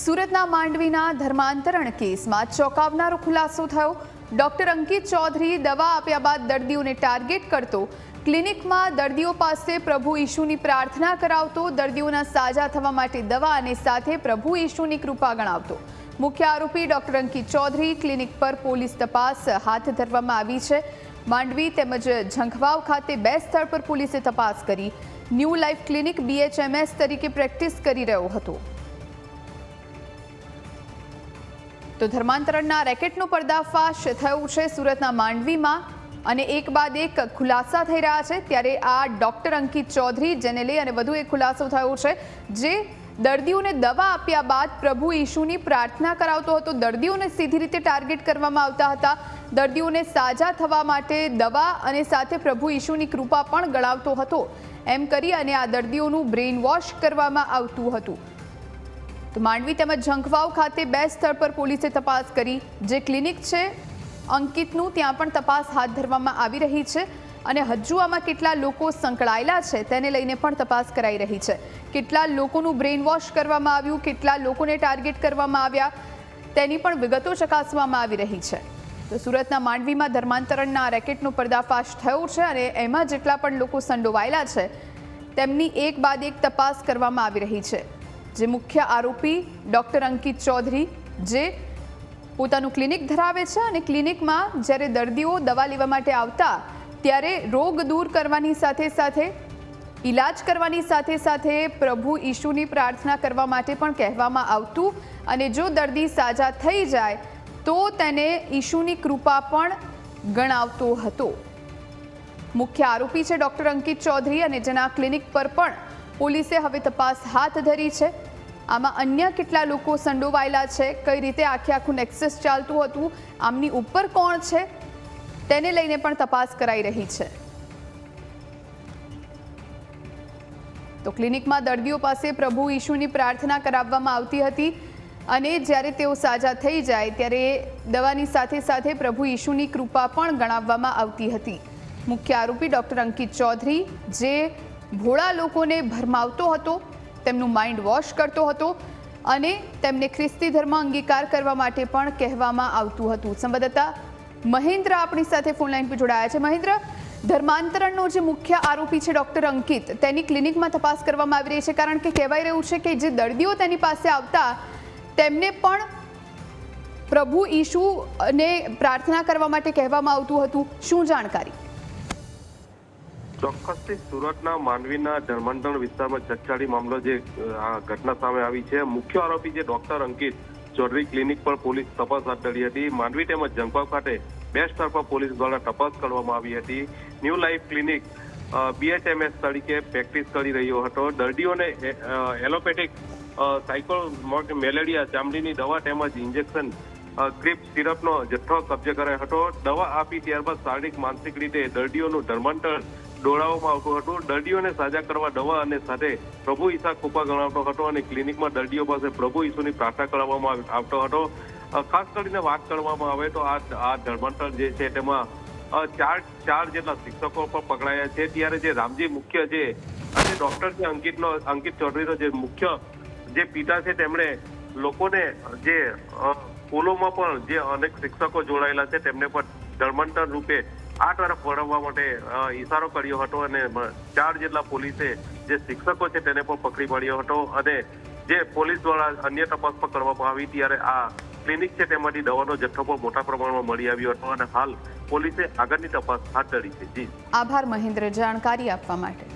સુરતના માંડવીના ધર્માંતરણ કેસમાં ચોંકાવનારો ખુલાસો થયો. ડોક્ટર અંકિત ચૌધરી દવા આપ્યા બાદ દર્દીઓને ટાર્ગેટ કરતો, ક્લિનિકમાં દર્દીઓ પાસે પ્રભુ ઈશુની પ્રાર્થના કરાવતો, દર્દીઓના સાજા થવા માટે દવા અને સાથે પ્રભુ ઈશુની કૃપા ગણાવતો. મુખ્ય આરોપી ડોક્ટર અંકિત ચૌધરી ક્લિનિક પર પોલીસ તપાસ હાથ ધરવામાં આવી છે. માંડવી તેમજ ઝંખવાવ ખાતે બે સ્થળ પર પોલીસે તપાસ કરી. ન્યૂ લાઈફ ક્લિનિક બીએચએમએસ તરીકે પ્રેક્ટિસ કરી રહ્યો હતો. તો ધર્માંતરણના રેકેટનો પર્દાફાશ થયું છે સુરતના માંડવીમાં અને એક બાદ એક ખુલાસા થઈ રહ્યા છે ત્યારે આ ડોક્ટર અંકિત ચૌધરી જેને લઈ અને વધુ એક ખુલાસો થયો છે જે દર્દીઓને દવા આપ્યા બાદ પ્રભુ ઈશુની પ્રાર્થના કરાવતો હતો. દર્દીઓને સીધી રીતે ટાર્ગેટ કરવામાં આવતા હતા. દર્દીઓને સાજા થવા માટે દવા અને સાથે પ્રભુ ઈશુની કૃપા પણ ગણાવતો હતો. એમ કરી અને આ દર્દીઓનું બ્રેઇન વોશ કરવામાં આવતું હતું. તો માંડવી તેમજ ઝંખવાવ ખાતે બે સ્થળ પર પોલીસે તપાસ કરી. જે ક્લિનિક છે અંકિતનું, ત્યાં પણ તપાસ હાથ ધરવામાં આવી રહી છે અને હજુ આમાં કેટલા લોકો સંકળાયેલા છે તેને લઈને પણ તપાસ કરાઈ રહી છે. કેટલા લોકોનું બ્રેઇન વોશ કરવામાં આવ્યું, કેટલા લોકોને ટાર્ગેટ કરવામાં આવ્યા, તેની પણ વિગતો ચકાસવામાં આવી રહી છે. તો સુરતના માંડવીમાં ધર્માંતરણના રેકેટનો પર્દાફાશ થયો છે અને એમાં જેટલા પણ લોકો સંડોવાયેલા છે, તેમની એક બાદ એક તપાસ કરવામાં આવી રહી છે. જે મુખ્ય આરોપી ડૉક્ટર અંકિત ચૌધરી જે પોતાનું ક્લિનિક ધરાવે છે અને ક્લિનિકમાં જ્યારે દર્દીઓ દવા લેવા માટે આવતા, ત્યારે રોગ દૂર કરવાની સાથે સાથે, ઈલાજ કરવાની સાથે સાથે પ્રભુ ઈશુની પ્રાર્થના કરવા માટે પણ કહેવામાં આવતું અને જો દર્દી સાજા થઈ જાય, તો તેને ઈશુની કૃપા પણ ગણાવતો હતો. મુખ્ય આરોપી છે ડૉક્ટર અંકિત ચૌધરી અને જેના ક્લિનિક પર પણ પોલીસે હવે તપાસ હાથ ધરી છે. આમાં અન્ય કેટલા લોકો સંડોવાયેલા છે, કઈ રીતે આખે આખું નેક્સસ ચાલતું હતું, આમની ઉપર કોણ છે, તેને લઈને પણ તપાસ કરાઈ રહી છે. તો ક્લિનિકમાં દર્દીઓ પાસે પ્રભુ ઈશુની પ્રાર્થના કરાવવામાં આવતી હતી અને જ્યારે તેઓ સાજા થઈ જાય ત્યારે દવાની સાથે સાથે પ્રભુ ઈશુની કૃપા પણ ગણાવવામાં આવતી હતી. મુખ્ય આરોપી ડૉક્ટર અંકિત ચૌધરી, જે ભોળા લોકોને ભરમાવતો હતો, તેમનું માઇન્ડ વોશ કરતો હતો અને તેમને ખ્રિસ્તી ધર્મ અંગીકાર કરવા માટે પણ કહેવામાં આવતું હતું. સંવાદદાતા મહેન્દ્ર આપણી સાથે ફોનલાઈન પર જોડાયા છે. મહેન્દ્ર, ધર્માંતરણનો જે મુખ્ય આરોપી છે ડૉક્ટર અંકિત, તેની ક્લિનિકમાં તપાસ કરવામાં આવી રહી છે. કારણ કે કહેવાય રહ્યું છે કે જે દર્દીઓ તેની પાસે આવતા, તેમને પણ પ્રભુ ઈશુને પ્રાર્થના કરવા માટે કહેવામાં આવતું હતું. શું જાણકારી? ચોક્કસથી સુરતના માંડવીના ધર્માંતરણ વિસ્તારમાં ચકચારી મામલો જે આ ઘટના સામે આવી છે. મુખ્ય આરોપી જે ડોક્ટર અંકિત ચૌધરી ક્લિનિક પર પોલીસ તપાસ હાથ ધરી હતી. માંડવી તેમજ જંગપાવ ખાતે બે સ્થળ પર પોલીસ દ્વારા તપાસ કરવામાં આવી હતી. ન્યૂ લાઈફ ક્લિનિક બીએચએમએસ તરીકે પ્રેક્ટિસ કરી રહ્યો હતો. દર્દીઓને એલોપેથિક સાયકો મેલેરિયા, ચામડીની દવા તેમજ ઇન્જેક્શન ક્રિપ સિરપનો જથ્થો કબજે કરાયો હતો. દવા આપી ત્યારબાદ શારીરિક, માનસિક રીતે દર્દીઓનું ધર્માંતર દોડાવવામાં આવતો હતો. દર્દીઓને સાજા કરવા દવા અને સાથે પ્રભુ ઈસા કૃપા ગણાવતો હતો અને ક્લિનિકમાં દર્દીઓ પાસે પ્રભુ ઈસુની પ્રાર્થના કરવામાં આવતો હતો. ખાસ કરીને વાત કરવામાં આવે તો આ આ ધર્માંતર જે છે તેમાં ચાર ચાર જેટલા શિક્ષકો પણ પકડાયા છે. ત્યારે જે રામજી મુખ્ય છે અને ડોક્ટર છે અંકિતનો અંકિત ચૌધરીનો જે મુખ્ય જે પિતા છે તેમણે લોકોને જે સ્કૂલોમાં પણ જે અનેક શિક્ષકો જોડાયેલા છે તેમને પણ ધર્માંતર રૂપે આ તરફ વળવવા માટે ઇશારો કર્યો હતો અને ચાર જેટલા પોલીસે જે શિક્ષકો છે તેને પણ પકડી પાડ્યો હતો અને જે પોલીસ દ્વારા અન્ય તપાસ પણ કરવામાં આવી ત્યારે આ ક્લિનિક છે તેમાંથી દવાનો જથ્થો પણ મોટા પ્રમાણમાં મળી આવ્યો હતો અને હાલ પોલીસે આગળની તપાસ હાથ ધરી છે. જી. આભાર મહેન્દ્ર, જાણકારી આપવા માટે.